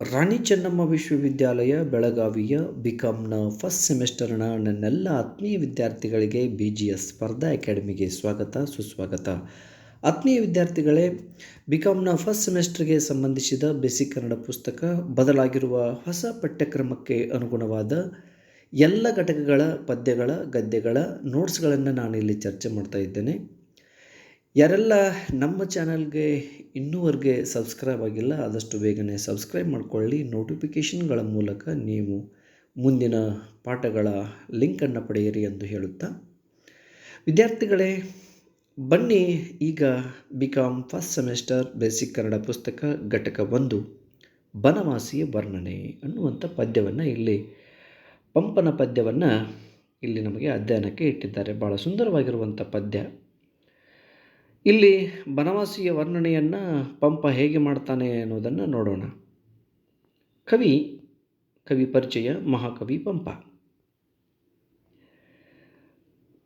ರಾಣಿ ಚೆನ್ನಮ್ಮ ವಿಶ್ವವಿದ್ಯಾಲಯ, ಬೆಳಗಾವಿಯ ಬಿಕಾಮ್ನ ಫಸ್ಟ್ ಸೆಮಿಸ್ಟರ್ನ ನನ್ನೆಲ್ಲ ಆತ್ಮೀಯ ವಿದ್ಯಾರ್ಥಿಗಳಿಗೆ ಬಿ ಜಿ ಎಸ್ ಸ್ಪರ್ಧಾ ಅಕಾಡೆಮಿಗೆ ಸ್ವಾಗತ, ಸುಸ್ವಾಗತ. ಆತ್ಮೀಯ ವಿದ್ಯಾರ್ಥಿಗಳೇ ಬಿಕಾಮ್ನ ಫಸ್ಟ್ ಸೆಮಿಸ್ಟರ್ಗೆ ಸಂಬಂಧಿಸಿದ ಬೇಸಿಕ್ ಕನ್ನಡ ಪುಸ್ತಕ ಬದಲಾಗಿರುವ ಹೊಸ ಪಠ್ಯಕ್ರಮಕ್ಕೆ ಅನುಗುಣವಾದ ಎಲ್ಲ ಘಟಕಗಳ ಪದ್ಯಗಳ, ಗದ್ಯಗಳ ನೋಟ್ಸ್ಗಳನ್ನು ನಾನಿಲ್ಲಿ ಚರ್ಚೆ ಮಾಡ್ತಾ ಇದ್ದೇನೆ. ಯಾರೆಲ್ಲ ನಮ್ಮ ಚಾನಲ್ಗೆ ಇನ್ನೂವರೆಗೆ ಸಬ್ಸ್ಕ್ರೈಬ್ ಆಗಿಲ್ಲ, ಆದಷ್ಟು ಬೇಗನೆ ಸಬ್ಸ್ಕ್ರೈಬ್ ಮಾಡಿಕೊಳ್ಳಿ. ನೋಟಿಫಿಕೇಷನ್ಗಳ ಮೂಲಕ ನೀವು ಮುಂದಿನ ಪಾಠಗಳ ಲಿಂಕನ್ನು ಪಡೆಯಿರಿ ಎಂದು ಹೇಳುತ್ತಾ. ವಿದ್ಯಾರ್ಥಿಗಳೇ, ಬನ್ನಿ ಈಗ B Com first semester basic Kannada ಪುಸ್ತಕ ಘಟಕ ಒಂದು, ಬನವಾಸಿಯ ವರ್ಣನೆ ಅನ್ನುವಂಥ ಪದ್ಯವನ್ನು ಇಲ್ಲಿ, ಪಂಪನ ಪದ್ಯವನ್ನು ಇಲ್ಲಿ ನಮಗೆ ಅಧ್ಯಯನಕ್ಕೆ ಇಟ್ಟಿದ್ದಾರೆ. ಭಾಳ ಸುಂದರವಾಗಿರುವಂಥ ಪದ್ಯ. ಇಲ್ಲಿ ಬನವಾಸಿಯ ವರ್ಣನೆಯನ್ನು ಪಂಪ ಹೇಗೆ ಮಾಡ್ತಾನೆ ಅನ್ನೋದನ್ನು ನೋಡೋಣ. ಕವಿ ಕವಿ ಪರಿಚಯ, ಮಹಾಕವಿ ಪಂಪ.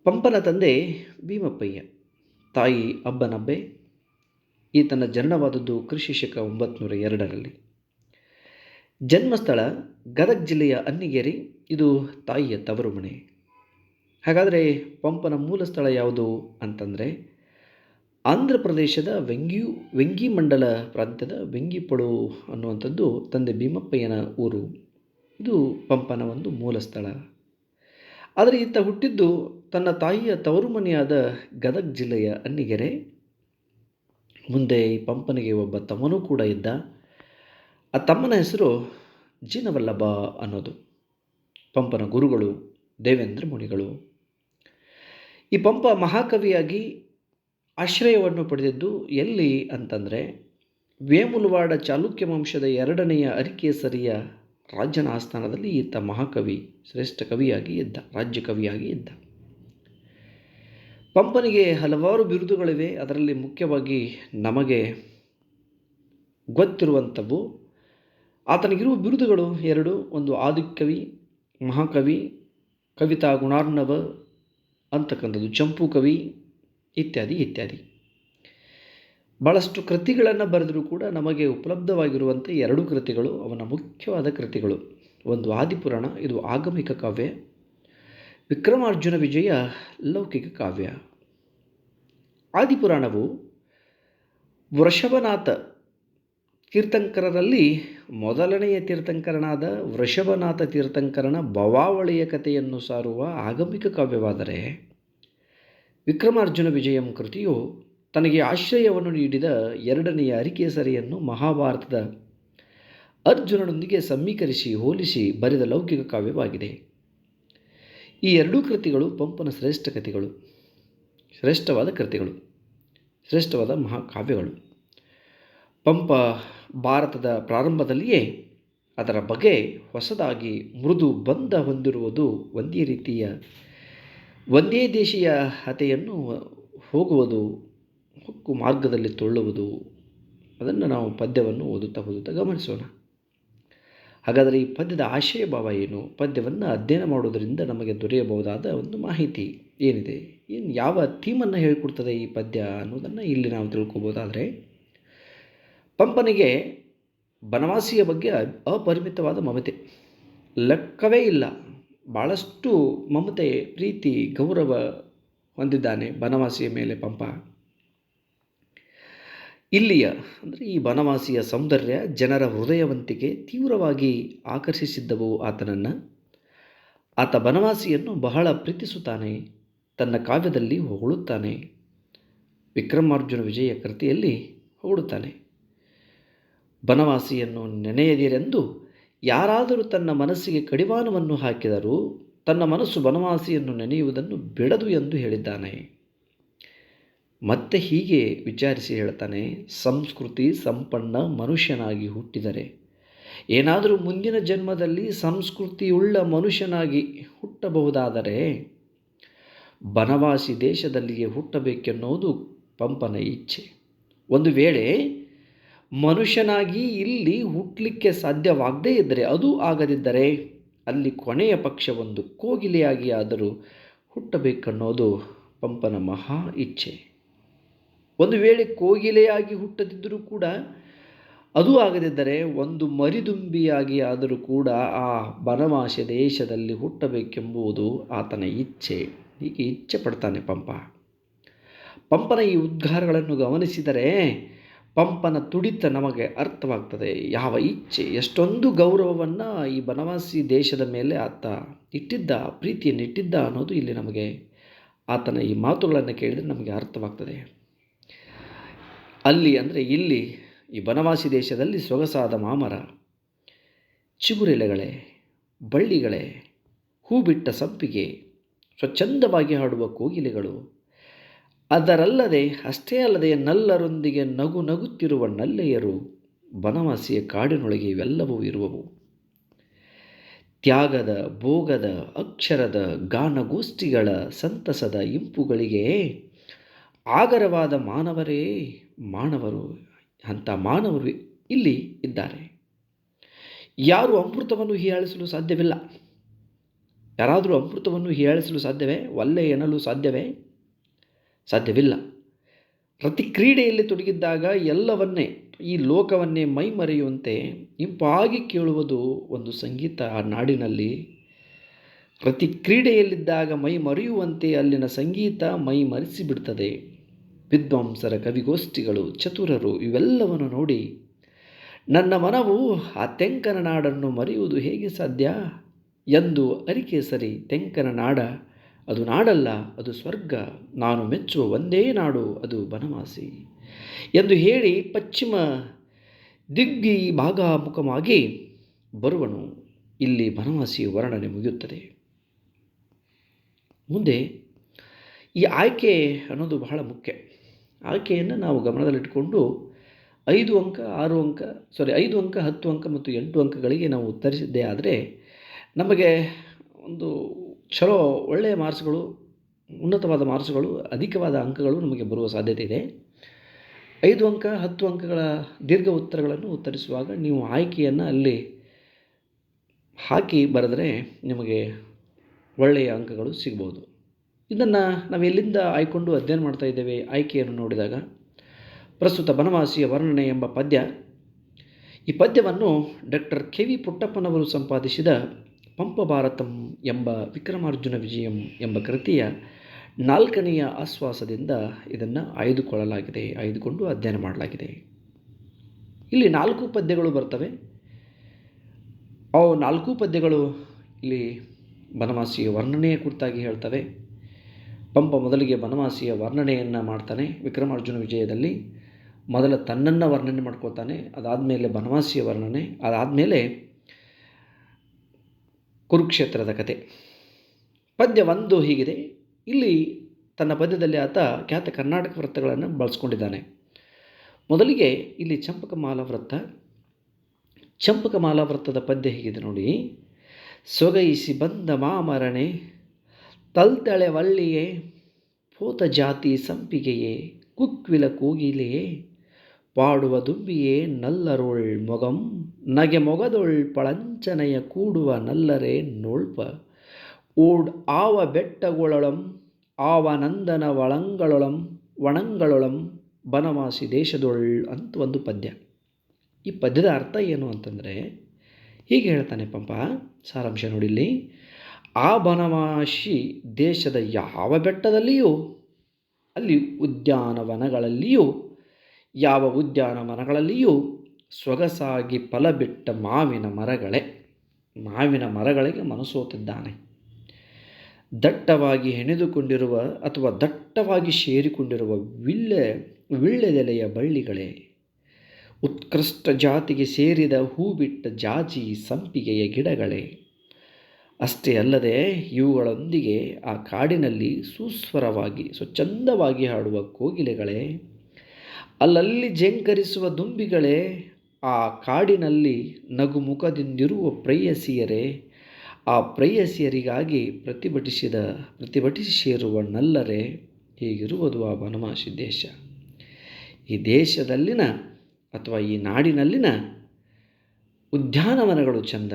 ಪಂಪನ ತಂದೆ ಭೀಮಪ್ಪಯ್ಯ. ತಾಯಿ ಅಬ್ಬನಬ್ಬೆ. ಈತನ ಜನನವಾದದ್ದು ಕೃಷಿ ಶಕ ಒಂಬತ್ತು ಎರಡರಲ್ಲಿ. ಜನ್ಮಸ್ಥಳ ಗದಗ ಜಿಲ್ಲೆಯ ಅನ್ನಿಗೇರಿ. ಇದು ತಾಯಿಯ ತವರು ಮನೆ ಹಾಗಾದರೆ ಪಂಪನ ಮೂಲ ಸ್ಥಳ ಯಾವುದು ಅಂತಂದರೆ ಆಂಧ್ರ ಪ್ರದೇಶದ ವೆಂಗಿ ಮಂಡಲ ಪ್ರಾಂತ್ಯದ ವೆಂಗಿಪಡು ಅನ್ನುವಂಥದ್ದು ತಂದೆ ಭೀಮಪ್ಪಯ್ಯನ ಊರು. ಇದು ಪಂಪನ ಒಂದು ಮೂಲ ಸ್ಥಳ. ಆದರೆ ಈತ ಹುಟ್ಟಿದ್ದು ತನ್ನ ತಾಯಿಯ ತವರು ಮನೆಯಾದ ಗದಗ ಜಿಲ್ಲೆಯ ಅನ್ನಿಗೆರೆ. ಮುಂದೆ ಈ ಪಂಪನಿಗೆ ಒಬ್ಬ ತಮ್ಮನೂ ಕೂಡ ಇದ್ದ. ಆ ತಮ್ಮನ ಹೆಸರು ಜಿನವಲ್ಲಭ ಅನ್ನೋದು. ಪಂಪನ ಗುರುಗಳು ದೇವೇಂದ್ರ ಮುನಿಗಳು. ಈ ಪಂಪ ಮಹಾಕವಿಯಾಗಿ ಆಶ್ರಯವನ್ನು ಪಡೆದಿದ್ದು ಎಲ್ಲಿ ಅಂತಂದರೆ, ವೇಮುಲವಾಡ ಚಾಲುಕ್ಯ ವಂಶದ ಎರಡನೆಯ ಅರಿಕೇಸರಿಯ ರಾಜ್ಯನ ಆಸ್ಥಾನದಲ್ಲಿ ಈತ ಮಹಾಕವಿ, ಶ್ರೇಷ್ಠ ಕವಿಯಾಗಿ ಇದ್ದ, ರಾಜ್ಯ ಕವಿಯಾಗಿ ಇದ್ದ. ಪಂಪನಿಗೆ ಹಲವಾರು ಬಿರುದುಗಳಿವೆ, ಅದರಲ್ಲಿ ಮುಖ್ಯವಾಗಿ ನಮಗೆ ಗೊತ್ತಿರುವಂಥವು, ಆತನಿಗಿರುವ ಬಿರುದುಗಳು ಎರಡು, ಒಂದು ಆದಿಕವಿ, ಮಹಾಕವಿ, ಕವಿತಾ ಗುಣಾರ್ಣವ ಅಂತಕ್ಕಂಥದ್ದು ಚಂಪು ಕವಿ ಇತ್ಯಾದಿ ಇತ್ಯಾದಿ. ಭಾಳಷ್ಟು ಕೃತಿಗಳನ್ನು ಬರೆದರೂ ಕೂಡ ನಮಗೆ ಉಪಲಬ್ಧವಾಗಿರುವಂಥ ಎರಡು ಕೃತಿಗಳು, ಅವನ ಮುಖ್ಯವಾದ ಕೃತಿಗಳು. ಒಂದು ಆದಿಪುರಾಣ, ಇದು ಆಗಮಿಕ ಕಾವ್ಯ. ವಿಕ್ರಮಾರ್ಜುನ ವಿಜಯ, ಲೌಕಿಕ ಕಾವ್ಯ. ಆದಿಪುರಾಣವು ವೃಷಭನಾಥ ತೀರ್ಥಂಕರರಲ್ಲಿ ಮೊದಲನೆಯ ತೀರ್ಥಂಕರನಾದ ವೃಷಭನಾಥ ತೀರ್ಥಂಕರನ ಭವಾವಳಿಯ ಕಥೆಯನ್ನು ಸಾರುವ ಆಗಮಿಕ ಕಾವ್ಯವಾದರೆ ವಿಕ್ರಮಾರ್ಜುನ ವಿಜಯಂ ಕೃತಿಯು ತನಗೆ ಆಶ್ರಯವನ್ನು ನೀಡಿದ ಎರಡನೆಯ ಅರಿಕೇಸರಿಯನ್ನು ಮಹಾಭಾರತದ ಅರ್ಜುನನೊಂದಿಗೆ ಸಮೀಕರಿಸಿ ಹೋಲಿಸಿ ಬರೆದ ಲೌಕಿಕ ಕಾವ್ಯವಾಗಿದೆ. ಈ ಎರಡೂ ಕೃತಿಗಳು ಪಂಪನ ಶ್ರೇಷ್ಠ ಕೃತಿಗಳು, ಶ್ರೇಷ್ಠವಾದ ಕೃತಿಗಳು, ಶ್ರೇಷ್ಠವಾದ ಮಹಾಕಾವ್ಯಗಳು. ಪಂಪ ಭಾರತದ ಪ್ರಾರಂಭದಲ್ಲಿಯೇ ಅದರ ಬಗೆ ಹೊಸದಾಗಿ ಮೃದು ಬಂಧ ಹೊಂದಿರುವುದು ಒಂದೇ ರೀತಿಯ ಒಂದೇ ದೇಶೀಯ ಹತೆಯನ್ನು ಹೋಗುವುದು, ಹೊಕ್ಕು ಮಾರ್ಗದಲ್ಲಿ ತೊಳ್ಳುವುದು, ಅದನ್ನು ನಾವು ಪದ್ಯವನ್ನು ಓದುತ್ತಾ ಓದುತ್ತಾ ಗಮನಿಸೋಣ. ಹಾಗಾದರೆ ಈ ಪದ್ಯದ ಆಶಯ ಭಾವ ಏನು? ಪದ್ಯವನ್ನು ಅಧ್ಯಯನ ಮಾಡೋದರಿಂದ ನಮಗೆ ದೊರೆಯಬಹುದಾದ ಒಂದು ಮಾಹಿತಿ ಏನಿದೆ? ಏನು ಯಾವ ಥೀಮನ್ನು ಹೇಳಿಕೊಡ್ತದೆ ಈ ಪದ್ಯ ಅನ್ನೋದನ್ನು ಇಲ್ಲಿ ನಾವು ತಿಳ್ಕೊಬೋದಾದರೆ, ಪಂಪನಿಗೆ ಬನವಾಸಿಯ ಬಗ್ಗೆ ಅಪರಿಮಿತವಾದ ಮಮತೆ. ಲೆಕ್ಕವೇ ಇಲ್ಲ. ಭಾಳಷ್ಟು ಮಮತೆ, ಪ್ರೀತಿ, ಗೌರವ ಹೊಂದಿದ್ದಾನೆ ಬನವಾಸಿಯ ಮೇಲೆ ಪಂಪ. ಇಲ್ಲಿಯ, ಅಂದರೆ ಈ ಬನವಾಸಿಯ ಸೌಂದರ್ಯ ಜನರ ಹೃದಯವಂತಿಕೆ ತೀವ್ರವಾಗಿ ಆಕರ್ಷಿಸಿದ್ದವು ಆತನನ್ನು. ಆತ ಬನವಾಸಿಯನ್ನು ಬಹಳ ಪ್ರೀತಿಸುತ್ತಾನೆ, ತನ್ನ ಕಾವ್ಯದಲ್ಲಿ ಹೊಗಳುತ್ತಾನೆ. ವಿಕ್ರಮಾರ್ಜುನ ವಿಜಯ ಕೃತಿಯಲ್ಲಿ ಹೊಗಳುತ್ತಾನೆ. ಬನವಾಸಿಯನ್ನು ನೆನೆಯದಿರೆಂದು ಯಾರಾದರೂ ತನ್ನ ಮನಸ್ಸಿಗೆ ಕಡಿವಾಣವನ್ನು ಹಾಕಿದರೂ ತನ್ನ ಮನಸ್ಸು ಬನವಾಸಿಯನ್ನು ನೆನೆಯುವುದನ್ನು ಬಿಡದು ಎಂದು ಹೇಳಿದ್ದಾನೆ. ಮತ್ತೆ ಹೀಗೆ ವಿಚಾರಿಸಿ ಹೇಳ್ತಾನೆ, ಸಂಸ್ಕೃತಿ ಸಂಪನ್ನ ಮನುಷ್ಯನಾಗಿ ಹುಟ್ಟಿದರೆ. ಏನಾದರೂ ಮುಂದಿನ ಜನ್ಮದಲ್ಲಿ ಸಂಸ್ಕೃತಿಯುಳ್ಳ ಮನುಷ್ಯನಾಗಿ ಹುಟ್ಟಬಹುದಾದರೆ ಬನವಾಸಿ ದೇಶದಲ್ಲಿಯೇ ಹುಟ್ಟಬೇಕೆನ್ನುವುದು ಪಂಪನ ಇಚ್ಛೆ. ಒಂದು ವೇಳೆ ಮನುಷ್ಯನಾಗಿ ಇಲ್ಲಿ ಹುಟ್ಟಲಿಕ್ಕೆ ಸಾಧ್ಯವಾಗದೇ ಇದ್ದರೆ ಅದು ಆಗದಿದ್ದರೆ ಅಲ್ಲಿ ಕೊನೆಯ ಪಕ್ಷ ಒಂದು ಕೋಗಿಲೆಯಾಗಿ ಆದರೂ ಹುಟ್ಟಬೇಕನ್ನೋದು ಪಂಪನ ಮಹಾ ಇಚ್ಛೆ. ಒಂದು ವೇಳೆ ಕೋಗಿಲೆಯಾಗಿ ಹುಟ್ಟದಿದ್ದರೂ ಕೂಡ ಅದು ಆಗದಿದ್ದರೆ, ಒಂದು ಮರಿದುಂಬಿಯಾಗಿ ಆದರೂ ಕೂಡ ಆ ಬನವಾಸ ದೇಶದಲ್ಲಿ ಹುಟ್ಟಬೇಕೆಂಬುದು ಆತನ ಇಚ್ಛೆ. ಹೀಗೆ ಇಚ್ಛೆ ಪಡ್ತಾನೆ ಪಂಪ. ಪಂಪನ ಈ ಉದ್ಗಾರಗಳನ್ನು ಗಮನಿಸಿದರೆ ಪಂಪನ ತುಡಿತ ನಮಗೆ ಅರ್ಥವಾಗ್ತದೆ. ಯಾವ ಇಚ್ಛೆ, ಎಷ್ಟೊಂದು ಗೌರವವನ್ನು ಈ ಬನವಾಸಿ ದೇಶದ ಮೇಲೆ ಆತ ಇಟ್ಟಿದ್ದ ಪ್ರೀತಿಯನ್ನು ಇಟ್ಟಿದ್ದ ಅನ್ನೋದು ಇಲ್ಲಿ ನಮಗೆ, ಆತನ ಈ ಮಾತುಗಳನ್ನು ಕೇಳಿದರೆ ನಮಗೆ ಅರ್ಥವಾಗ್ತದೆ. ಅಲ್ಲಿ ಅಂದರೆ ಇಲ್ಲಿ, ಈ ಬನವಾಸಿ ದೇಶದಲ್ಲಿ ಸೊಗಸಾದ ಮಾಮರ, ಚಿಗುರೆಲೆಗಳೇ, ಬಳ್ಳಿಗಳೇ ಹೂ ಬಿಟ್ಟ ಸಂಪಿಗೆ, ಸ್ವಚ್ಛಂದವಾಗಿ ಹಾಡುವ ಕೋಗಿಲೆಗಳು ಅದರಲ್ಲದೆ, ಅಷ್ಟೇ ಅಲ್ಲದೆ ನಲ್ಲರೊಂದಿಗೆ ನಗು ನಗುತ್ತಿರುವ ನಲ್ಲೆಯರು ಬನವಾಸಿಯ ಕಾಡಿನೊಳಗೆ ಇವೆಲ್ಲವೂ ಇರುವವು. ತ್ಯಾಗದ, ಭೋಗದ, ಅಕ್ಷರದ, ಗಾನಗೋಷ್ಠಿಗಳ ಸಂತಸದ ಇಂಪುಗಳಿಗೆ ಆಗರವಾದ ಮಾನವರೇ ಮಾನವರು, ಅಂಥ ಮಾನವರು ಇಲ್ಲಿ ಇದ್ದಾರೆ. ಯಾರು ಅಮೃತವನ್ನು ಹೀಯಾಳಿಸಲು ಸಾಧ್ಯವಿಲ್ಲ? ಯಾರಾದರೂ ಅಮೃತವನ್ನು ಹೀಯಾಳಿಸಲು ಸಾಧ್ಯವೇ? ಒಲ್ಲೆ ಎನ್ನಲು ಸಾಧ್ಯವೇ? ಸಾಧ್ಯವಿಲ್ಲ. ಪ್ರತಿ ಕ್ರೀಡೆಯಲ್ಲಿ ತೊಡಗಿದ್ದಾಗ ಎಲ್ಲವನ್ನೇ, ಈ ಲೋಕವನ್ನೇ ಮೈಮರೆಯುವಂತೆ ಇಂಪಾಗಿ ಕೇಳುವುದು ಒಂದು ಸಂಗೀತ ಆ ನಾಡಿನಲ್ಲಿ. ಪ್ರತಿ ಕ್ರೀಡೆಯಲ್ಲಿದ್ದಾಗ ಮೈ ಮರೆಯುವಂತೆ ಅಲ್ಲಿನ ಸಂಗೀತ ಮೈ ಮರೆಸಿಬಿಡ್ತದೆ ವಿದ್ವಾಂಸರ ಕವಿಗೋಷ್ಠಿಗಳು, ಚತುರರು ಇವೆಲ್ಲವನ್ನು ನೋಡಿ, ನನ್ನ ಮನವು ಆ ತೆಂಕನ ನಾಡನ್ನು ಮರೆಯುವುದು ಹೇಗೆ ಸಾಧ್ಯ? ಎಂದು ಅರಿಕೆ ಸರಿ ತೆಂಕನ ನಾಡ ಅದು ನಾಡಲ್ಲ, ಅದು ಸ್ವರ್ಗ. ನಾನು ಮೆಚ್ಚುವ ಒಂದೇ ನಾಡು, ಅದು ಬನವಾಸಿ. ಎಂದು ಹೇಳಿ ಪಶ್ಚಿಮ ದಿಗ್ಗಿ ಭಾಗಾಮುಖವಾಗಿ ಬರುವನು. ಇಲ್ಲಿ ಬನವಾಸಿ ವರ್ಣನೆ ಮುಗಿಯುತ್ತದೆ. ಮುಂದೆ ಈ ಆಯ್ಕೆ ಅನ್ನೋದು ಬಹಳ ಮುಖ್ಯ. ಆಯ್ಕೆಯನ್ನು ನಾವು ಗಮನದಲ್ಲಿಟ್ಟುಕೊಂಡು ಐದು ಅಂಕ, ಆರು ಅಂಕ ಸಾರಿ ಐದು ಅಂಕ, ಹತ್ತು ಅಂಕ ಮತ್ತು ಎಂಟು ಅಂಕಗಳಿಗೆ ನಾವು ಉತ್ತರಿಸಿದ್ದೇ ಆದರೆ ನಮಗೆ ಒಂದು ಚಲೋ ಒಳ್ಳೆಯ ಮಾರ್ಕ್ಸ್ಗಳು, ಉನ್ನತವಾದ ಮಾರ್ಕ್ಸ್ಗಳು, ಅಧಿಕವಾದ ಅಂಕಗಳು ನಮಗೆ ಬರುವ ಸಾಧ್ಯತೆ ಇದೆ. ಐದು ಅಂಕ, ಹತ್ತು ಅಂಕಗಳ ದೀರ್ಘ ಉತ್ತರಗಳನ್ನು ಉತ್ತರಿಸುವಾಗ ನೀವು ಆಯ್ಕೆಯನ್ನು ಅಲ್ಲಿ ಹಾಕಿ ಬರೆದರೆ ನಿಮಗೆ ಒಳ್ಳೆಯ ಅಂಕಗಳು ಸಿಗ್ಬೋದು. ಇದನ್ನು ನಾವು ಎಲ್ಲಿಂದ ಆಯ್ಕೊಂಡು ಅಧ್ಯಯನ ಮಾಡ್ತಾ ಇದ್ದೇವೆ, ಆಯ್ಕೆಯನ್ನು ನೋಡಿದಾಗ ಪ್ರಸ್ತುತ ಬನವಾಸಿಯ ವರ್ಣನೆ ಎಂಬ ಪದ್ಯ. ಈ ಪದ್ಯವನ್ನು ಡಾಕ್ಟರ್ ಕೆ ವಿ ಪುಟ್ಟಪ್ಪನವರು ಸಂಪಾದಿಸಿದ ಪಂಪ ಭಾರತಂ ಎಂಬ ವಿಕ್ರಮಾರ್ಜುನ ವಿಜಯಂ ಎಂಬ ಕೃತಿಯ ನಾಲ್ಕನೆಯ ಆಶ್ವಾಸದಿಂದ ಇದನ್ನು ಆಯ್ದುಕೊಳ್ಳಲಾಗಿದೆ, ಆಯ್ದುಕೊಂಡು ಅಧ್ಯಯನ ಮಾಡಲಾಗಿದೆ. ಇಲ್ಲಿ ನಾಲ್ಕು ಪದ್ಯಗಳು ಬರ್ತವೆ. ಅವು ನಾಲ್ಕು ಪದ್ಯಗಳು ಇಲ್ಲಿ ಬನವಾಸಿಯ ವರ್ಣನೆಯ ಕುರಿತಾಗಿ ಹೇಳ್ತವೆ. ಪಂಪ ಮೊದಲಿಗೆ ಬನವಾಸಿಯ ವರ್ಣನೆಯನ್ನು ಮಾಡ್ತಾನೆ, ವಿಕ್ರಮಾರ್ಜುನ ವಿಜಯದಲ್ಲಿ. ಮೊದಲ ತನ್ನನ್ನು ವರ್ಣನೆ ಮಾಡ್ಕೊಳ್ತಾನೆ, ಅದಾದಮೇಲೆ ಬನವಾಸಿಯ ವರ್ಣನೆ, ಅದಾದಮೇಲೆ ಕುರುಕ್ಷೇತ್ರದ ಕತೆ. ಪದ್ಯ ಒಂದು ಹೀಗಿದೆ. ಇಲ್ಲಿ ತನ್ನ ಪದ್ಯದಲ್ಲಿ ಆತ ಖ್ಯಾತ ಕರ್ನಾಟಕ ವೃತ್ತಗಳನ್ನು ಬಳಸ್ಕೊಂಡಿದ್ದಾನೆ. ಮೊದಲಿಗೆ ಇಲ್ಲಿ ಚಂಪಕಮಾಲ ವೃತ್ತ. ಚಂಪಕಮಾಲ ವೃತ್ತದ ಪದ್ಯ ಹೀಗಿದೆ ನೋಡಿ. ಸೊಗೈಸಿ ಬಂದ ಮಾಮರಣೆ, ತಲ್ತಳೆ ವಳ್ಳಿಯೇ, ಪೋತ ಜಾತಿ ಸಂಪಿಗೆಯೇ, ಕುಕ್ವಿಲ ಕೂಗಿಲೆಯೇ ಪಾಡುವ ದುಂಬಿಯೇ ನಲ್ಲರೊಳ್ ಮೊಗಂ ನಗೆ ಮೊಗದೊಳ್ ಪಳಂಚನೆಯ ಕೂಡುವ ನಲ್ಲರೆ ನೋಳ್ಪ ಓಡ್ ಆವ ಬೆಟ್ಟಗೊಳಳಂ ಆವ ನಂದನ ಒಳಂಗಳೊಳಂ ಒಣಂಗಳೊಳಂ ಬನವಾಸಿ ದೇಶದೊಳ್ ಅಂತ ಒಂದು ಪದ್ಯ ಈ ಪದ್ಯದ ಅರ್ಥ ಏನು ಅಂತಂದರೆ ಹೀಗೆ ಹೇಳ್ತಾನೆ ಪಂಪ ಸಾರಾಂಶ ನೋಡಿಲ್ಲಿ ಆ ಬನವಾಸಿ ದೇಶದ ಯಾವ ಬೆಟ್ಟದಲ್ಲಿಯೂ ಅಲ್ಲಿ ಉದ್ಯಾನವನಗಳಲ್ಲಿಯೂ ಯಾವ ಉದ್ಯಾನ ಮರಗಳಲ್ಲಿಯೂ ಸೊಗಸಾಗಿ ಫಲ ಬಿಟ್ಟ ಮಾವಿನ ಮರಗಳೇ, ಮಾವಿನ ಮರಗಳಿಗೆ ಮನಸೋತಿದ್ದಾನೆ. ದಟ್ಟವಾಗಿ ಹೆಣೆದುಕೊಂಡಿರುವ ಅಥವಾ ದಟ್ಟವಾಗಿ ಸೇರಿಕೊಂಡಿರುವ ವಿಳ್ಳೆ, ವಿಳ್ಳೆದೆಲೆಯ ಬಳ್ಳಿಗಳೇ, ಉತ್ಕೃಷ್ಟ ಜಾತಿಗೆ ಸೇರಿದ ಹೂ ಬಿಟ್ಟ ಜಾಜಿ ಸಂಪಿಗೆಯ ಗಿಡಗಳೇ, ಅಷ್ಟೇ ಅಲ್ಲದೆ ಇವುಗಳೊಂದಿಗೆ ಆ ಕಾಡಿನಲ್ಲಿ ಸುಸ್ವರವಾಗಿ, ಸ್ವಚ್ಛಂದವಾಗಿ ಹಾಡುವ ಕೋಗಿಲೆಗಳೇ ಅಲ್ಲಲ್ಲಿ ಝೇಂಕರಿಸುವ ದುಂಬಿಗಳೇ, ಆ ಕಾಡಿನಲ್ಲಿ ನಗುಮುಖದಿಂದಿರುವ ಪ್ರೇಯಸಿಯರೇ, ಆ ಪ್ರೇಯಸಿಯರಿಗಾಗಿ ಪ್ರತಿಭಟಿಸಿದ ಪ್ರತಿಭಟಿಸಿರುವ ನಲ್ಲರೇ ಹೀಗಿರುವುದು ಆ ಬನಮಾಸಿ ದೇಶ. ಈ ದೇಶದಲ್ಲಿನ ಅಥವಾ ಈ ನಾಡಿನಲ್ಲಿನ ಉದ್ಯಾನವನಗಳು ಚಂದ,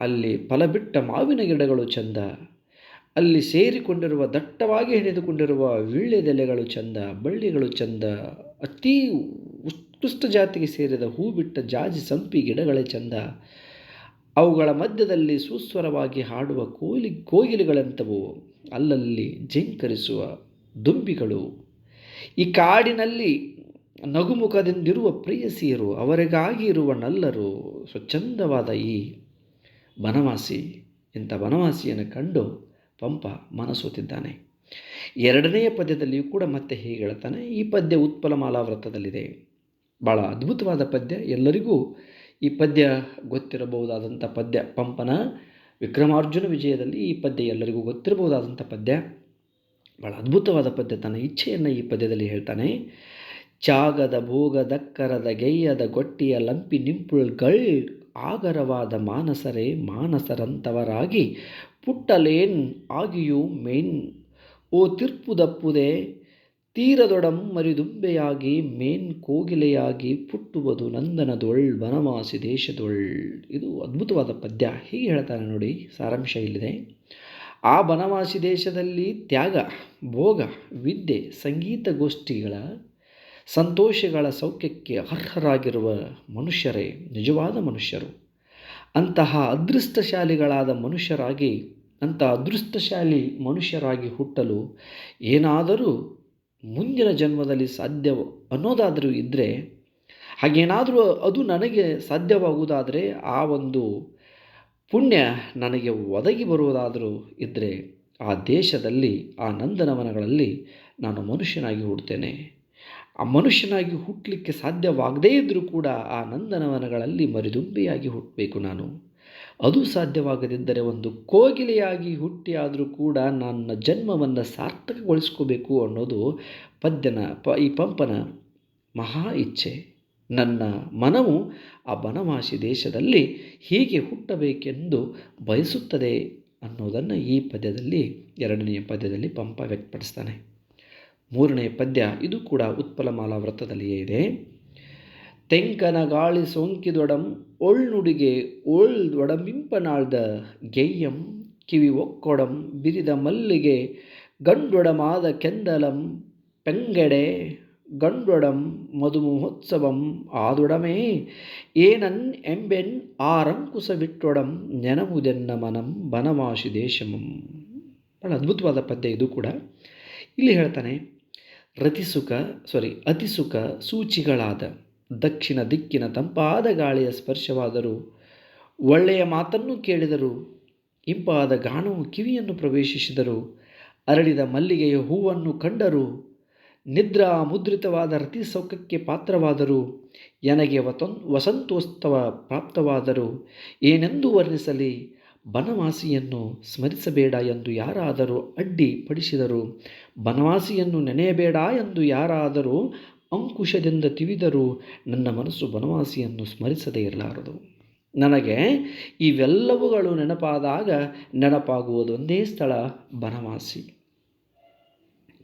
ಅಲ್ಲಿ ಫಲಬಿಟ್ಟ ಮಾವಿನ ಗಿಡಗಳು ಚಂದ, ಅಲ್ಲಿ ಸೇರಿಕೊಂಡಿರುವ ದಟ್ಟವಾಗಿ ಹಿಡಿದುಕೊಂಡಿರುವ ವೀಳ್ಯದೆಲೆಗಳು ಚಂದ, ಬಳ್ಳಿಗಳು ಚಂದ ಅತೀ ಉತ್ಕೃಷ್ಟ ಜಾತಿಗೆ ಸೇರಿದ ಹೂ ಬಿಟ್ಟ ಜಾಜಿ ಸಂಪಿ ಗಿಡಗಳೇ ಚಂದ. ಅವುಗಳ ಮಧ್ಯದಲ್ಲಿ ಸುಸ್ವರವಾಗಿ ಹಾಡುವ ಕೋಲಿ ಕೋಗಿಲುಗಳಂತವು ಅಲ್ಲಲ್ಲಿ ಜಿಂಕರಿಸುವ ದುಂಬಿಗಳು. ಈ ಕಾಡಿನಲ್ಲಿ ನಗುಮುಖದಿಂದಿರುವ ಪ್ರೇಯಸಿಯರು, ಅವರಿಗಾಗಿ ಇರುವ ನಲ್ಲರು ಸ್ವಚ್ಛಂದವಾದ ಈ ಬನವಾಸಿ. ಇಂಥ ಬನವಾಸಿಯನ್ನು ಕಂಡು ಪಂಪ ಮನಸೋತಿದ್ದಾನೆ. ಎರಡನೆಯ ಪದ್ಯದಲ್ಲಿಯೂ ಕೂಡ ಮತ್ತೆ ಹೀಗೆ ಹೇಳ್ತಾನೆ, ಈ ಪದ್ಯ ಉತ್ಪಲಮಾಲಾ ವ್ರತದಲ್ಲಿದೆ ಭಾಳ ಅದ್ಭುತವಾದ ಪದ್ಯ. ಎಲ್ಲರಿಗೂ ಈ ಪದ್ಯ ಗೊತ್ತಿರಬಹುದಾದಂಥ ಪದ್ಯ. ಪಂಪನ ವಿಕ್ರಮಾರ್ಜುನ ವಿಜಯದಲ್ಲಿ ಈ ಪದ್ಯ ಎಲ್ಲರಿಗೂ ಗೊತ್ತಿರಬಹುದಾದಂಥ ಪದ್ಯ. ಭಾಳ ಅದ್ಭುತವಾದ ಪದ್ಯ. ತನ್ನ ಇಚ್ಛೆಯನ್ನು ಈ ಪದ್ಯದಲ್ಲಿ ಹೇಳ್ತಾನೆ. ಚಾಗದ ಭೋಗದಕ್ಕರದ ಗೆಯ್ಯದ ಗೊಟ್ಟಿಯ ಲಂಪಿ ನಿಂಪುಳ್ಗಳ್ ಆಗರವಾದ ಮಾನಸರೇ ಮಾನಸರಂತವರಾಗಿ ಪುಟ್ಟಲೇನ್ ಆಗಿಯೂ ಮೇನ್ ಓ ತಿರ್ಪುದಪ್ಪುದೆ, ತೀರದೊಡಂ ಮರಿದುಂಬೆಯಾಗಿ ಮೇನ್ ಕೋಗಿಲೆಯಾಗಿ ಪುಟ್ಟುವುದು ನಂದನದೊಳ್ ಬನವಾಸಿ ದೇಶದೊಳ್. ಇದು ಅದ್ಭುತವಾದ ಪದ್ಯ. ಹೀಗೆ ಹೇಳ್ತಾನೆ ನೋಡಿ, ಸಾರಾಂಶ ಇಲ್ಲಿದೆ. ಆ ಬನವಾಸಿ ದೇಶದಲ್ಲಿ ತ್ಯಾಗ, ಭೋಗ, ವಿದ್ಯೆ ಸಂಗೀತ ಗೋಷ್ಠಿಗಳ ಸಂತೋಷಗಳ ಸೌಖ್ಯಕ್ಕೆ ಅರ್ಹರಾಗಿರುವ ಮನುಷ್ಯರೇ, ನಿಜವಾದ ಮನುಷ್ಯರು. ಅಂತಹ ಅದೃಷ್ಟಶಾಲಿಗಳಾದ ಮನುಷ್ಯರಾಗಿ ಅಂಥ ಅದೃಷ್ಟಶಾಲಿ ಮನುಷ್ಯರಾಗಿ ಹುಟ್ಟಲು ಏನಾದರೂ ಮುಂದಿನ ಜನ್ಮದಲ್ಲಿ ಸಾಧ್ಯ ಅನ್ನೋದಾದರೂ ಇದ್ದರೆ ಹಾಗೇನಾದರೂ ಅದು ನನಗೆ ಸಾಧ್ಯವಾಗುವುದಾದರೆ, ಆ ಒಂದು ಪುಣ್ಯ ನನಗೆ ಒದಗಿ ಬರುವುದಾದರೂ ಇದ್ದರೆ ಆ ದೇಶದಲ್ಲಿ, ಆ ನಂದನವನಗಳಲ್ಲಿ ನಾನು ಮನುಷ್ಯನಾಗಿ ಹುಡ್ತೇನೆ ಆ ಮನುಷ್ಯನಾಗಿ ಹುಟ್ಟಲಿಕ್ಕೆ ಸಾಧ್ಯವಾಗದೇ ಇದ್ದರೂ ಕೂಡ ಆ ನಂದನವನಗಳಲ್ಲಿ ಮರಿದುಂಬಿಯಾಗಿ ಹುಟ್ಟಬೇಕು ನಾನು. ಅದು ಸಾಧ್ಯವಾಗದಿದ್ದರೆ ಒಂದು ಕೋಗಿಲೆಯಾಗಿ ಹುಟ್ಟಿ ಆದರೂ ಕೂಡ ನನ್ನ ಜನ್ಮವನ್ನು ಸಾರ್ಥಕಗೊಳಿಸ್ಕೋಬೇಕು ಅನ್ನೋದು ಪದ್ಯನ, ಪ, ಈ ಪಂಪನ ಮಹಾ ಇಚ್ಛೆ. ನನ್ನ ಮನವು ಆ ಬನವಾಸಿ ದೇಶದಲ್ಲಿ ಹೀಗೆ ಹುಟ್ಟಬೇಕೆಂದು ಬಯಸುತ್ತದೆ ಅನ್ನೋದನ್ನು ಈ ಪದ್ಯದಲ್ಲಿ, ಎರಡನೆಯ ಪದ್ಯದಲ್ಲಿ ಪಂಪ ವ್ಯಕ್ತಪಡಿಸ್ತಾನೆ. ಮೂರನೆಯ ಪದ್ಯ, ಇದು ಕೂಡ ಉತ್ಪಲಮಾಲಾ ವೃತ್ತದಲ್ಲಿಯೇ ಇದೆ. ತೆಂಕನ ಗಾಳಿ ಸೋಂಕಿದೊಡಂ ಒಳ್ನುಡಿಗೆ ಒಳ್ದೊಡಮಿಂಪನಾಳ್ದ ಗೆಯ್ಯಂ ಕಿವಿ ಒಕ್ಕೊಡಂ ಬಿರಿದ ಮಲ್ಲಿಗೆ ಗಂಡೊಡಮಾದ ಕೆಂದಲಂ ಪೆಂಗಡೆ ಗಂಡೊಡಂ ಮಧುಮಹೋತ್ಸವಂ ಆದೊಡಮೇ ಏನನ್ ಎಂಬೆನ್ ಆರಂಕುಸ ಬಿಟ್ಟೊಡಂ ನೆನವುದೆನ್ನ ಮನಂ ಬನವಾಶಿ ದೇಶಮಂ. ಭಾಳ ಅದ್ಭುತವಾದ ಪದ್ಯ ಇದು ಕೂಡ. ಇಲ್ಲಿ ಹೇಳ್ತಾನೆ ರತಿಸುಖ ಸಾರಿ ಅತಿಸುಖ ಸೂಚಿಗಳಾದ ದಕ್ಷಿಣ ದಿಕ್ಕಿನ ತಂಪಾದ ಗಾಳಿಯ ಸ್ಪರ್ಶವಾದರೂ. ಒಳ್ಳೆಯ ಮಾತನ್ನು ಕೇಳಿದರು. ಇಂಪಾದ ಗಾಣವು ಕಿವಿಯನ್ನು ಪ್ರವೇಶಿಸಿದರು. ಅರಳಿದ ಮಲ್ಲಿಗೆಯ ಹೂವನ್ನು ಕಂಡರು. ನಿದ್ರಾ ಮುದ್ರಿತವಾದ ರತಿ ರತಿಸೌಖಕ್ಕೆ ಪಾತ್ರವಾದರು. ಎನಗೆ ವತನ್ ವಸಂತೋತ್ಸವ ಪ್ರಾಪ್ತವಾದರು. ಏನೆಂದು ವರ್ಣಿಸಲಿ? ಬನವಾಸಿಯನ್ನು ಸ್ಮರಿಸಬೇಡ ಎಂದು ಯಾರಾದರೂ ಅಡ್ಡಿ ಪಡಿಸಿದರು ಬನವಾಸಿಯನ್ನು ನೆನೆಯಬೇಡ ಎಂದು ಯಾರಾದರೂ ಅಂಕುಶದಿಂದ ತಿವಿದರೂ ನನ್ನ ಮನಸ್ಸು ಬನವಾಸಿಯನ್ನು ಸ್ಮರಿಸದೇ ಇರಲಾರದು. ನನಗೆ ಇವೆಲ್ಲವುಗಳು ನೆನಪಾದಾಗ ನೆನಪಾಗುವುದೊಂದೇ ಸ್ಥಳ ಬನವಾಸಿ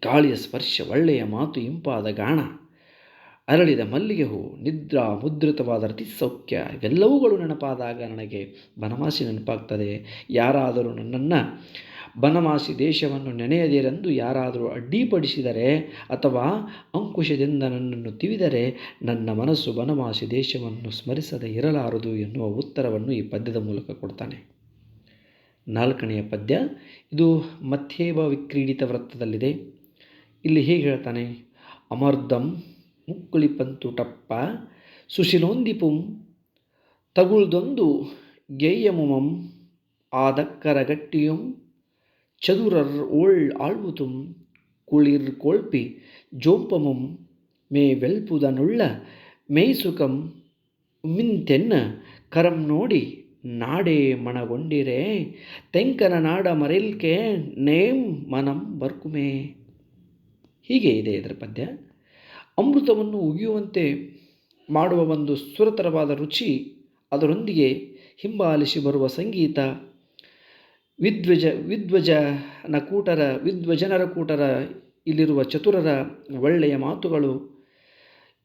ಗಾಳಿಯ ಸ್ಪರ್ಶ, ಒಳ್ಳೆಯ ಮಾತು, ಇಂಪಾದ ಗಾಣ. ಅರಳಿದ ಮಲ್ಲಿಗೆ ಹೂ, ನಿದ್ರಾ, ಮುದ್ರಿತವಾದ ರತಿಸೌಖ್ಯ, ಇವೆಲ್ಲವುಗಳು ನೆನಪಾದಾಗ ನನಗೆ ಬನವಾಸಿ ನೆನಪಾಗ್ತದೆ. ಯಾರಾದರೂ ನನ್ನನ್ನು ಬನವಾಸಿ ದೇಶವನ್ನು ನೆನೆಯದಿರೆಂದು ಯಾರಾದರೂ ಅಡ್ಡಿಪಡಿಸಿದರೆ ಅಥವಾ ಅಂಕುಶದಿಂದ ನನ್ನನ್ನು ತಿವಿದರೆ ನನ್ನ ಮನಸ್ಸು ಬನವಾಸಿ ದೇಶವನ್ನು ಸ್ಮರಿಸದೆ ಇರಲಾರದು ಎನ್ನುವ ಉತ್ತರವನ್ನು ಈ ಪದ್ಯದ ಮೂಲಕ ಕೊಡ್ತಾನೆ. ನಾಲ್ಕನೆಯ ಪದ್ಯ, ಇದು ಮಥ್ಯೇವ ವಿಕ್ರೀಡಿತ ವೃತ್ತದಲ್ಲಿದೆ. ಇಲ್ಲಿ ಹೀಗೆ ಹೇಳ್ತಾನೆ? ಅಮರ್ಧಂ ಮುಕ್ಕುಳಿಪಂತು ಟಪ್ಪ, ಸುಶಿಲೋಂದಿಪುಂ ತಗುಳ್ದೊಂದು ಗೆಯ್ಯಮುಮಂ, ಆದಕ್ಕರ ಗಟ್ಟಿಯುಂ ಚದುರರ್ ಓಳ್ ಆಳ್ವುತುಂ ಕುಳಿರ್ ಕೋಳ್ಪಿ ಜೋಂಪಮುಂ ಮೇ ವೆಲ್ಪುದನುಳ್ಳ ಮೇಯ್ಸುಕಂ ಮಿಂತೆನ್ನ ಕರಂ ನೋಡಿ ನಾಡೇ ಮಣಗೊಂಡಿರೆ ತೆಂಕನ ನಾಡ ಮರೆಲ್ಕೆ ನೇಮ್ ಮನಂ ಬರ್ಕುಮೇ. ಹೀಗೆ ಇದೆ ಇದರ ಪದ್ಯ. ಅಮೃತವನ್ನು ಉಗಿಯುವಂತೆ ಮಾಡುವ ಒಂದು ಸುರತರವಾದ ರುಚಿ ಅದರೊಂದಿಗೆ ಹಿಂಬಾಲಿಸಿ ಬರುವ ಸಂಗೀತ ವಿದ್ವಜ ವಿದ್ವಜನ ಕೂಟರ, ವಿದ್ವಜನರ ಕೂಟರ ಇಲ್ಲಿರುವ ಚತುರರ ಒಳ್ಳೆಯ ಮಾತುಗಳು,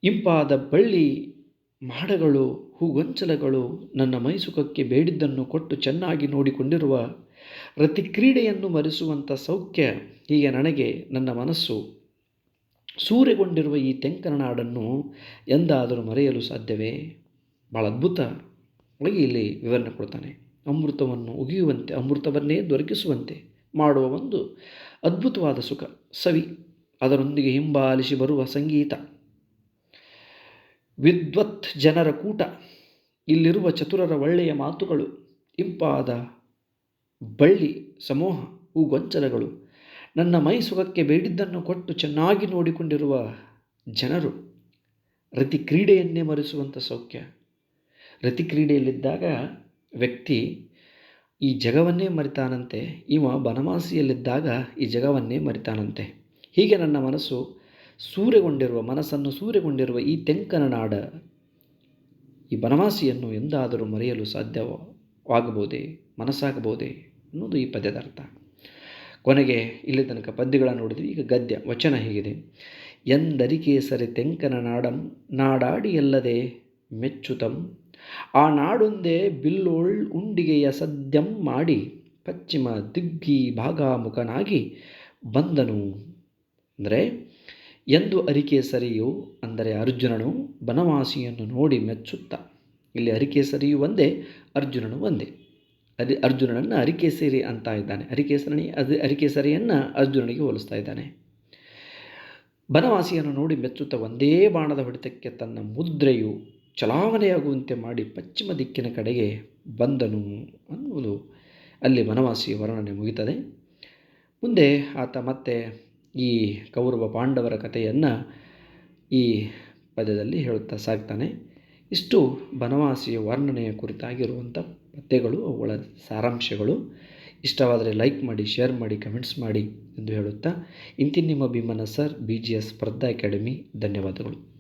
ಇಂಪಾದ ಬಳ್ಳಿ ಮಾಡಗಳು, ಹೂಗೊಂಚಲಗಳು ನನ್ನ ಮೈಸುಖಕ್ಕೆ ಬೇಡಿದ್ದನ್ನು ಕೊಟ್ಟು ಚೆನ್ನಾಗಿ ನೋಡಿಕೊಂಡಿರುವ ರತಿಕ್ರೀಡೆಯನ್ನು ಮರೆಸುವಂಥ ಸೌಖ್ಯ ಹೀಗೆ ನನಗೆ, ನನ್ನ ಮನಸ್ಸು ಸೂರೆಗೊಂಡಿರುವ ಈ ತೆಂಕನ ನಾಡನ್ನು ಎಂದಾದರೂ ಮರೆಯಲು ಸಾಧ್ಯವೇ? ಭಾಳ ಅದ್ಭುತವಾಗಿ ಇಲ್ಲಿ ವಿವರಣೆ ಕೊಡ್ತಾನೆ. ಅಮೃತವನ್ನು ಉಗಿಯುವಂತೆ, ಅಮೃತವನ್ನೇ ದೊರಕಿಸುವಂತೆ ಮಾಡುವ ಒಂದು ಅದ್ಭುತವಾದ ಸುಖ. ಸವಿ, ಅದರೊಂದಿಗೆ ಹಿಂಬಾಲಿಸಿ ಬರುವ ಸಂಗೀತ. ವಿದ್ವತ್ ಜನರ ಕೂಟ, ಇಲ್ಲಿರುವ ಚತುರರ ಒಳ್ಳೆಯ ಮಾತುಗಳು, ಇಂಪಾದ ಬಳ್ಳಿ ಸಮೂಹ, ಹೂಗೊಂಚಲಗಳು, ನನ್ನ ಮೈ ಸುಖಕ್ಕೆ ಬೇಡಿದ್ದನ್ನು ಕೊಟ್ಟು ಚೆನ್ನಾಗಿ ನೋಡಿಕೊಂಡಿರುವ ಜನರು ರತಿ ಕ್ರೀಡೆಯನ್ನೇ ಮರೆಸುವಂಥ ಸೌಖ್ಯ. ರತಿ ಕ್ರೀಡೆಯಲ್ಲಿದ್ದಾಗ ವ್ಯಕ್ತಿ ಈ ಜಗವನ್ನೇ ಮರಿತಾನಂತೆ, ಇವ ಬನವಾಸಿಯಲ್ಲಿದ್ದಾಗ ಈ ಜಗವನ್ನೇ ಮರಿತಾನಂತೆ. ಹೀಗೆ ನನ್ನ ಮನಸ್ಸು ಸೂರೆಗೊಂಡಿರುವ, ಮನಸ್ಸನ್ನು ಸೂರೆಗೊಂಡಿರುವ ಈ ತೆಂಕನ ನಾಡ, ಈ ಬನವಾಸಿಯನ್ನು ಎಂದಾದರೂ ಮರೆಯಲು ಸಾಧ್ಯವಾಗಬಹುದೇ, ಮನಸ್ಸಾಗಬಹುದೇ ಅನ್ನೋದು ಈ ಪದ್ಯದ ಅರ್ಥ. ಕೊನೆಗೆ ಇಲ್ಲಿ ತನಕ ಪದ್ಯಗಳನ್ನು ನೋಡಿದ್ವಿ, ಈಗ ಗದ್ಯ, ವಚನ ಹೀಗಿದೆ. ಎಂದರಿಕೆ ಸರಿ ತೆಂಕನ ನಾಡಂ, ನಾಡಾಡಿಯಲ್ಲದೆ ಮೆಚ್ಚುತಂ ಆ ನಾಡೊಂದೇ ಬಿಲ್ಲೋಳ್ ಉಂಡಿಗೆಯ ಸದ್ಯಂ ಮಾಡಿ ಪಶ್ಚಿಮ ದಿಗ್ಗಿ ಭಾಗಾಮುಖನಾಗಿ ಬಂದನು. ಅಂದರೆ ಎಂದು ಅರಿಕೇಸರಿಯು, ಅಂದರೆ ಅರ್ಜುನನು ಬನವಾಸಿಯನ್ನು ನೋಡಿ ಮೆಚ್ಚುತ್ತ, ಇಲ್ಲಿ ಅರಿಕೇಸರಿಯು ಒಂದೇ, ಅರ್ಜುನನು ಒಂದೇ. ಅರಿ ಅರ್ಜುನನನ್ನು ಅರಿಕೇಸರಿ ಅಂತ ಇದ್ದಾನೆ. ಅರಿಕೇಸರಣಿ ಅದು ಅರಿಕೇಸರಿಯನ್ನು ಅರ್ಜುನನಿಗೆ ಹೋಲಿಸ್ತಾ ಇದ್ದಾನೆ. ಬನವಾಸಿಯನ್ನು ನೋಡಿ ಮೆಚ್ಚುತ್ತ ಒಂದೇ ಬಾಣದ ಹೊಡೆತಕ್ಕೆ ತನ್ನ ಮುದ್ರೆಯು ಚಲಾವಣೆಯಾಗುವಂತೆ ಮಾಡಿ ಪಶ್ಚಿಮ ದಿಕ್ಕಿನ ಕಡೆಗೆ ಬಂದನು ಅನ್ನುವುದು ಅಲ್ಲಿ ವನವಾಸಿ ವರ್ಣನೆ ಮುಗಿತದೆ. ಮುಂದೆ ಆತ ಮತ್ತೆ ಈ ಕೌರವ ಪಾಂಡವರ ಕಥೆಯನ್ನು ಈ ಪದ್ಯದಲ್ಲಿ ಹೇಳುತ್ತಾ ಸಾಗ್ತಾನೆ. ಇಷ್ಟು ಬನವಾಸಿಯ ವರ್ಣನೆಯ ಕುರಿತಾಗಿರುವಂಥ ಪದ್ಯಗಳು, ಅವುಗಳ ಸಾರಾಂಶಗಳು. ಇಷ್ಟವಾದರೆ ಲೈಕ್ ಮಾಡಿ, ಶೇರ್ ಮಾಡಿ, ಕಮೆಂಟ್ಸ್ ಮಾಡಿ ಎಂದು ಹೇಳುತ್ತಾ ಇಂತಿ ನಿಮ್ಮ ಭೀಮನ ಸರ್, ಬಿ ಜಿ ಎಸ್ ಸ್ಪರ್ಧಾ ಅಕಾಡೆಮಿ. ಧನ್ಯವಾದಗಳು.